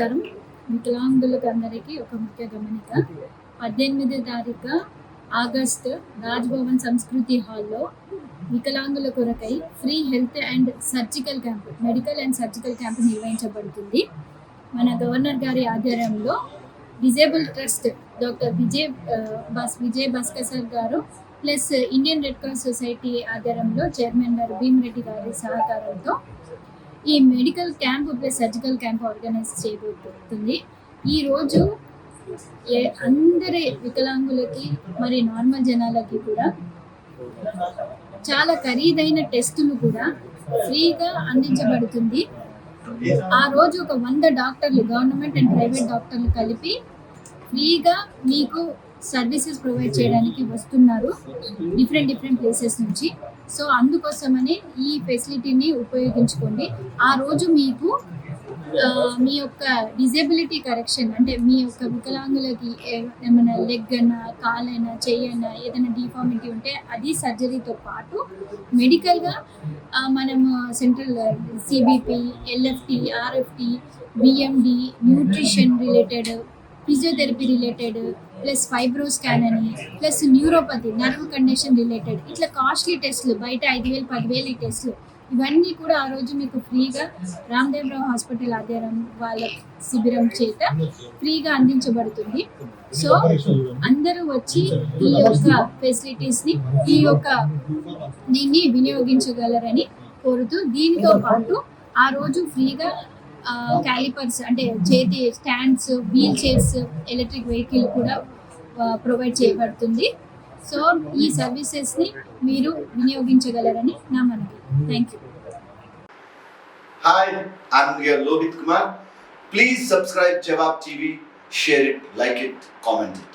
నమస్కారం. వికలాంగులకు అందరికీ ఒక ముఖ్య గమనిక. పద్దెనిమిది తారీఖు ఆగస్ట్ రాజ్భవన్ సంస్కృతి హాల్లో వికలాంగుల కొరకై free health and surgical camp medical and surgical camp నిర్వహించబడుతుంది. మన గవర్నర్ గారి ఆధ్వర్యంలో disable trust doctor Vijay bus Vijay Bhaskar garu plus Indian red cross society ఆధ్వర్యంలో చైర్మన్ గారు భీమరెడ్డి గారి సహకారంతో ఈ medical camp plus surgical camp organise చేయబోతుంది. ఈ రోజు ఏ అందరి వికలాంగులకి మరి నార్మల్ జనాలకి కూడా చాలా ఖరీదైన టెస్టులు కూడా ఫ్రీగా అందించబడుతుంది. ఆ రోజు ఒక వంద డాక్టర్లు గవర్నమెంట్ అండ్ ప్రైవేట్ డాక్టర్లు కలిపి ఫ్రీగా మీకు సర్వీసెస్ ప్రొవైడ్ చేయడానికి వస్తున్నారు డిఫరెంట్ డిఫరెంట్ ప్లేసెస్ నుంచి. సో అందుకోసమని ఈ ఫెసిలిటీని ఉపయోగించుకోండి. ఆ రోజు మీకు మీ యొక్క డిజేబిలిటీ కరెక్షన్ అంటే మీ యొక్క వికలాంగులకి ఏ- ఏమైనా లెగ్ అయినా కాలైనా చెయ్యైనా ఏదైనా డిఫార్మిటీ ఉంటే అది సర్జరీతో పాటు మెడికల్గా మనము central CBP LFT RFT BMD nutrition related physiotherapy related plus fibro scan అని plus neuropathy nerve condition related ఇట్లా కాస్ట్లీ టెస్ట్లు బయట ఐదు వేలు పదివేలు ఈ టెస్ట్లు. ఇవన్నీ కూడా ఆ రోజు మీకు ఫ్రీగా రామ్దేవ్రావు హాస్పిటల్ ఆధ్వర్యం వాళ్ళ శిబిరం చేత ఫ్రీగా అందించబడుతుంది. సో అందరూ వచ్చి ఈ యొక్క ఫెసిలిటీస్ని ఈ యొక్క దీన్ని వినియోగించగలరని కోరుతూ దీనితో పాటు ఆ రోజు ఫ్రీగా క్యాలిపర్స్ అంటే చేతి stands wheel chairs electric vehicle కూడా ప్రొవైడ్ చేయబడుతుంది సో ఈ సర్వీసెస్ని మీరు వినియోగించగలరని నా మనవి thank you hi I'm your Lohit Kumar. Please subscribe Jawab TV, share it, like it, comment it.